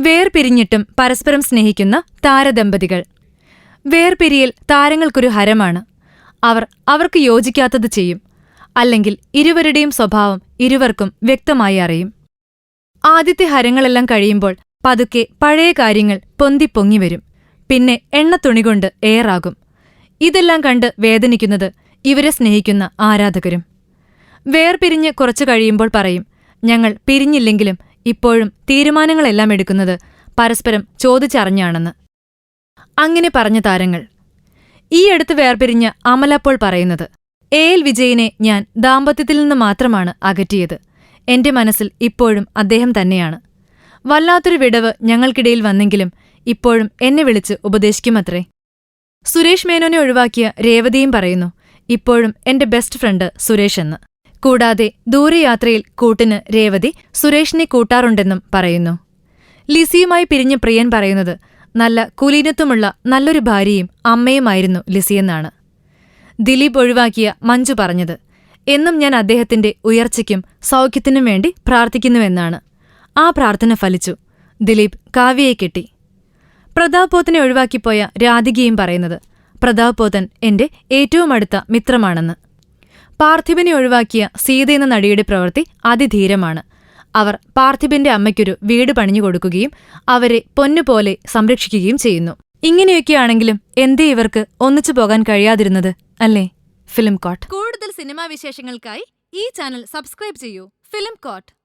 വേർപിരിഞ്ഞിട്ടും പരസ്പരം സ്നേഹിക്കുന്ന താരദമ്പതികൾ. വേർപിരിയൽ താരങ്ങൾക്കൊരു ഹരമാണ്. അവർ അവർക്ക് യോജിക്കാത്തത് ചെയ്യും. അല്ലെങ്കിൽ ഇരുവരുടെയും സ്വഭാവം ഇരുവർക്കും വ്യക്തമായി അറിയും. ആദ്യത്തെ ഹരങ്ങളെല്ലാം കഴിയുമ്പോൾ പതുക്കെ പഴയ കാര്യങ്ങൾ പൊന്തിപ്പൊങ്ങി വരും. പിന്നെ എണ്ണത്തുണികൊണ്ട് ഏറാകും. ഇതെല്ലാം കണ്ട് വേദനിക്കുന്നത് ഇവരെ സ്നേഹിക്കുന്ന ആരാധകരും. വേർപിരിഞ്ഞ് കുറച്ചു കഴിയുമ്പോൾ പറയും ഞങ്ങൾ പിരിഞ്ഞില്ലെങ്കിലും ഇപ്പോഴും തീരുമാനങ്ങളെല്ലാം എടുക്കുന്നത് പരസ്പരം ചോദിച്ചറിഞ്ഞാണെന്ന്. അങ്ങനെ പറഞ്ഞ താരങ്ങൾ. ഈ അടുത്ത് വേർപിരിഞ്ഞ അമലപ്പോൾ പറയുന്നത് എൽ വിജയനെ ഞാൻ ദാമ്പത്യത്തിൽ നിന്ന് മാത്രമാണ് അകറ്റിയത്. എന്റെ മനസ്സിൽ ഇപ്പോഴും അദ്ദേഹം തന്നെയാണ്. വല്ലാത്തൊരു വിടവ് ഞങ്ങൾക്കിടയിൽ വന്നെങ്കിലും ഇപ്പോഴും എന്നെ വിളിച്ച് ഉപദേശിക്കുമത്രേ. സുരേഷ് മേനോനെ ഒഴിവാക്കിയ രേവതിയും പറയുന്നു ഇപ്പോഴും എന്റെ ബെസ്റ്റ് ഫ്രണ്ട് സുരേഷ് എന്ന്. കൂടാതെ ദൂരയാത്രയിൽ കൂട്ടിന് രേവതി സുരേഷിനെ കൂട്ടാറുണ്ടെന്നും പറയുന്നു. ലിസിയുമായി പിരിഞ്ഞ പ്രിയൻ പറയുന്നത് നല്ല കുലീനത്വമുള്ള നല്ലൊരു ഭാര്യയും അമ്മയുമായിരുന്നു ലിസിയെന്നാണ് ദിലീപ് ഒഴിവാക്കിയ മഞ്ജു പറഞ്ഞത് എന്നും ഞാൻ അദ്ദേഹത്തിന്റെ ഉയർച്ചയ്ക്കും സൗഖ്യത്തിനും വേണ്ടി പ്രാർത്ഥിക്കുന്നുവെന്നാണ്. ആ പ്രാർത്ഥന ഫലിച്ചു. ദിലീപ് കാവ്യയെ കെട്ടി. പ്രതാപ് പോത്തനെ ഒഴിവാക്കിപ്പോയ രാധികയും പറയുന്നത് പ്രതാപ് പോത്തൻ എന്റെ ഏറ്റവും അടുത്ത മിത്രമാണെന്ന്. പാർത്ഥിബനെ ഒഴിവാക്കിയ സീതയെന്ന നടിയുടെ പ്രവൃത്തി അതിധീരമാണ്. അവർ പാർത്ഥിബിന്റെ അമ്മയ്ക്കൊരു വീട് പണിഞ്ഞു കൊടുക്കുകയും അവരെ പൊന്നുപോലെ സംരക്ഷിക്കുകയും ചെയ്യുന്നു. ഇങ്ങനെയൊക്കെയാണെങ്കിലും എന്തേ ഇവർക്ക് ഒന്നിച്ചു പോകാൻ കഴിയാതിരുന്നത് അല്ലേ? Film court. കൂടുതൽ സിനിമാ വിശേഷങ്ങൾക്കായി ഈ ചാനൽ സബ്സ്ക്രൈബ് ചെയ്യൂ. Film coat.